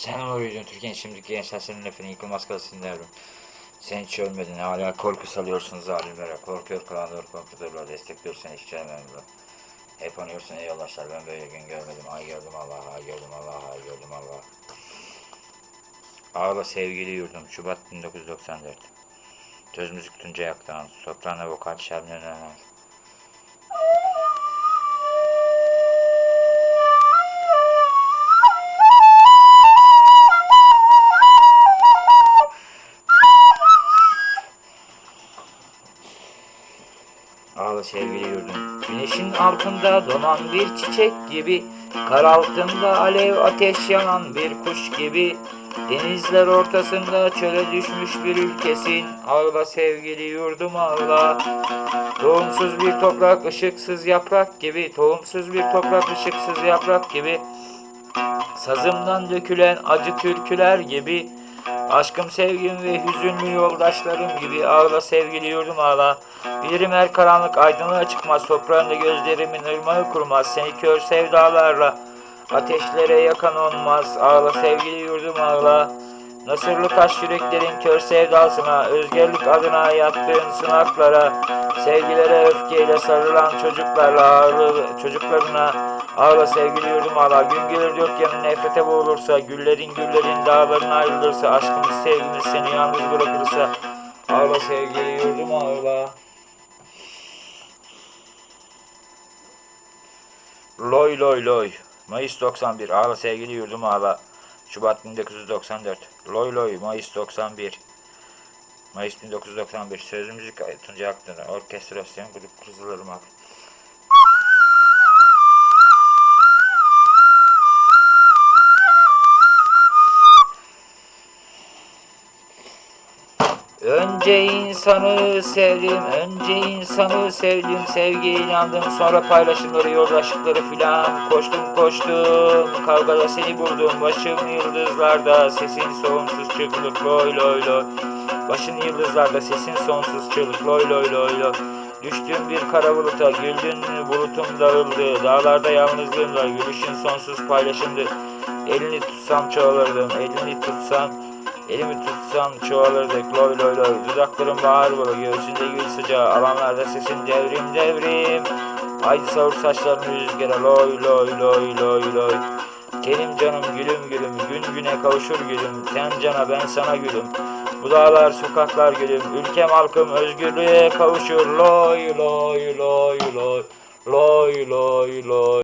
Sen uyudun Türkiye'nin şimdiki gençler senin lafını yıkılmaz kalasın diyorum. Sen hiç ölmedin hala korku salıyorsun zalimlere. Korkuyor kılanlar korkuturlar destekliyor seni hiç ölmemiyor. Hep anıyorsun ey yoldaşlar ben böyle gün görmedim. Ay gördüm Allah, ay gördüm Allah, ay gördüm Allah. Ağla sevgili yurdum Şubat 1994. Söz müzik Tuncay Aktan, soprano vokal Şebnem Öner. Ağla sevgili yurdum. Güneşin altında donan bir çiçek gibi, kar altında alev ateş yanan bir kuş gibi, denizler ortasında çöle düşmüş bir ülkesin. Ağla sevgili yurdum ağla. Tohumsuz bir toprak, ışıksız yaprak gibi, tohumsuz bir toprak, ışıksız yaprak gibi, sazımdan dökülen acı türküler gibi, Aşkım sevgim ve hüzünlü yoldaşlarım gibi ağla sevgili yurdum ağla. Bilirim her karanlık aydınlığa çıkmaz, toprağında gözlerimin ırmağı kurmaz. Seni kör sevdalarla ateşlere yakan olmaz. Ağla sevgili yurdum ağla. Nasırlı taş yüreklerin kör sevdasına, özgürlük adına yattığın sınaklara, sevgilere öfkeyle sarılan çocuklarla ağlı çocuklarına ağla sevgili yurdum ağla. Gün gelir yanı nefrete boğulursa, güllerin güllerin dağlarına ayrılırsa, aşkımız sevgimiz seni yalnız bırakırsa, ağla sevgili yurdum ağla. Loy loy loy. Mayıs 91. Ağla sevgili yurdum ağla. Şubat 1994. Loy loy. Mayıs 91. Mayıs 1991. Söz müzik Tuncay Akdın'a. Orkestrasyon Grup Kızılırmak. Önce insanı sevdim, önce insanı sevdim, sevgiye inandım, sonra paylaşımları, yoldaşlıkları filan, koştum koştum, kavgada seni buldum, başım yıldızlarda, sesin sonsuz çığlık, loy loy loy, başın yıldızlarda, sesin sonsuz çığlık, loy loy loy loy, düştüm bir kara buluta, güldün bulutum dağıldı, dağlarda yalnızlığımla, gülüşün sonsuz paylaşımdı, elini tutsam çoğalırdım, elini tutsam, Elimi tutsam çoğalırdık loy loy loy. Dudaklarım bağır bulu göğsünde gül sıcağı. Alanlarda sesin devrim devrim. Haydi savur saçlarını rüzgara. Loy loy loy loy loy. Tenim canım gülüm gülüm. Gün güne kavuşur gülüm. Sen cana ben sana gülüm. Bu dağlar sokaklar gülüm. Ülkem halkım özgürlüğe kavuşur. Loy loy loy. Loy Loy loy loy